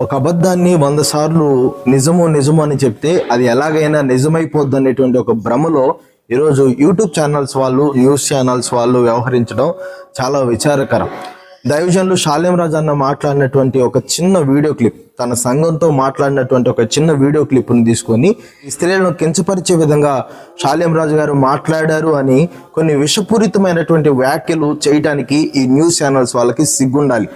ఒక అబద్ధాన్ని వంద సార్లు నిజము నిజము అని చెప్తే అది ఎలాగైనా నిజమైపోద్ది అనేటువంటి ఒక భ్రమలో ఈరోజు యూట్యూబ్ ఛానల్స్ వాళ్ళు న్యూస్ ఛానల్స్ వాళ్ళు వ్యవహరించడం చాలా విచారకరం. దైవజనులు షాలేం అన్న మాట్లాడినటువంటి ఒక చిన్న వీడియో క్లిప్ తన సంఘంతో మాట్లాడినటువంటి ఒక చిన్న వీడియో క్లిప్ను తీసుకొని స్త్రీలను కించపరిచే విధంగా షాలేం రాజు గారు మాట్లాడారు అని కొన్ని విషపూరితమైనటువంటి వ్యాఖ్యలు చేయటానికి ఈ న్యూస్ ఛానల్స్ వాళ్ళకి సిగ్గుండాలి.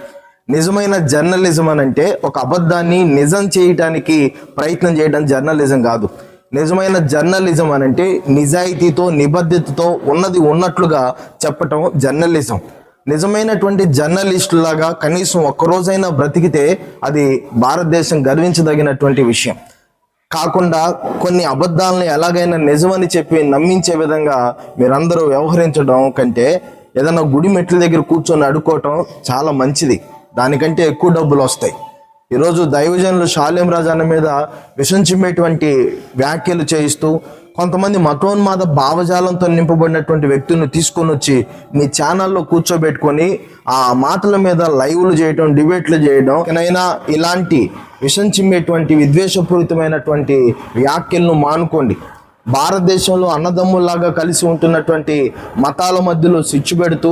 నిజమైన జర్నలిజం అని అంటే ఒక అబద్ధాన్ని నిజం చేయటానికి ప్రయత్నం చేయడం జర్నలిజం కాదు. నిజమైన జర్నలిజం అని అంటే నిజాయితీతో నిబద్ధతతో ఉన్నది ఉన్నట్లుగా చెప్పటం జర్నలిజం. నిజమైనటువంటి జర్నలిస్టులాగా కనీసం ఒక్కరోజైనా బ్రతికితే అది భారతదేశం గర్వించదగినటువంటి విషయం. కాకుండా కొన్ని అబద్ధాలను ఎలాగైనా నిజమని చెప్పి నమ్మించే విధంగా మీరందరూ వ్యవహరించడం కంటే ఏదైనా గుడి మెట్ల దగ్గర కూర్చొని అడుకోవటం చాలా మంచిది. దానికంటే ఎక్కువ డబ్బులు వస్తాయి. ఈరోజు దైవజనులు షాలేం రాజాన మీద విషం చిమ్మేటువంటి వ్యాఖ్యలు చేయిస్తూ కొంతమంది మతోన్మాద భావజాలంతో నింపబడినటువంటి వ్యక్తులను తీసుకొని వచ్చి మీ ఛానల్లో కూర్చోబెట్టుకొని ఆ మాటల మీద లైవ్లు చేయడం డిబేట్లు చేయడం ఇకనైనా ఇలాంటి విషం చిమ్మేటువంటి విద్వేషపూరితమైనటువంటి వ్యాఖ్యలను మానుకోండి. భారతదేశంలో అన్నదమ్ముల్లాగా కలిసి ఉంటున్నటువంటి మతాల మధ్యలో స్విచ్ పెడుతూ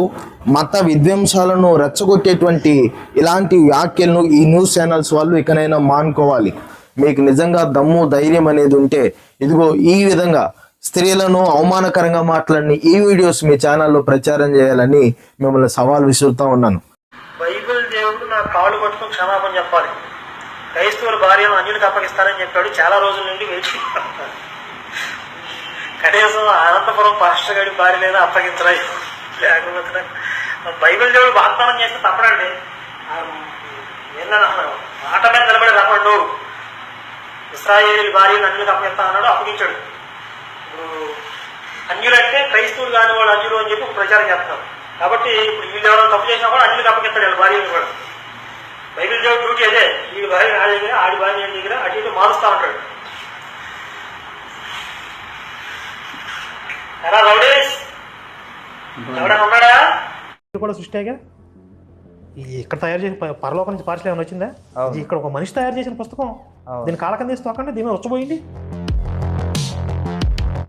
మత విధ్వంసాలను రెచ్చగొట్టేటువంటి ఇలాంటి వ్యాఖ్యలను ఈ న్యూస్ ఛానల్స్ వాళ్ళు ఇకనైనా మానుకోవాలి. మీకు నిజంగా దమ్ము ధైర్యం అనేది ఉంటే ఇదిగో ఈ విధంగా స్త్రీలను అవమానకరంగా మాట్లాడిన ఈ వీడియోస్ మీ ఛానల్లో ప్రచారం చేయాలని మిమ్మల్ని సవాల్ విసురుతా ఉన్నాను. బైబిల్ దేవుడు నా కాళ్ళు పట్టుకుని క్షమాపణ చెప్పాలి. క్రైస్తవుల భార్యను అన్యులకు అప్పగిస్తానని చెప్పాడు. చాలా రోజుల నుండి వేచి కనీసం అనంతపురం పాస్టర్ గడి భార్య లేదా అప్పగించరా లేకపోతే బైబిల్ దేవుడు వాగ్దానం చేస్తే తప్పడండి మాట మీద నిలబడి రమ్మడు ఇస్రాయేల్ భార్యను అన్యులకు అప్పగిస్తా అన్నాడు అప్పగించాడు. అన్యులు అంటే క్రైస్తవులు కాని వాళ్ళు అన్యులు అని చెప్పి ప్రచారం చేస్తున్నారు కాబట్టి ఇప్పుడు వీళ్ళు ఎవరైనా తప్పు చేసినా కూడా అన్యులకు అప్పగిస్తాడు వాళ్ళ భార్యను కూడా. బైబిల్ దేవుడు డ్యూటీ అదే వీడి భార్య ఆడి దగ్గర ఆడి భార్య దగ్గర అటు ఇటు మారుస్తా ఉంటాడు. ఎలా రౌడీస్ ఉన్నాడా? కూడా సృష్టిగా ఇక్కడ తయారు చేసిన పరలోకం నుంచి పార్సల్ ఏమైనా వచ్చిందా? ఇది ఇక్కడ ఒక మనిషి తయారు చేసిన పుస్తకం. దీని కాలకం తీసి తోకండి దీని మీద వచ్చబోయింది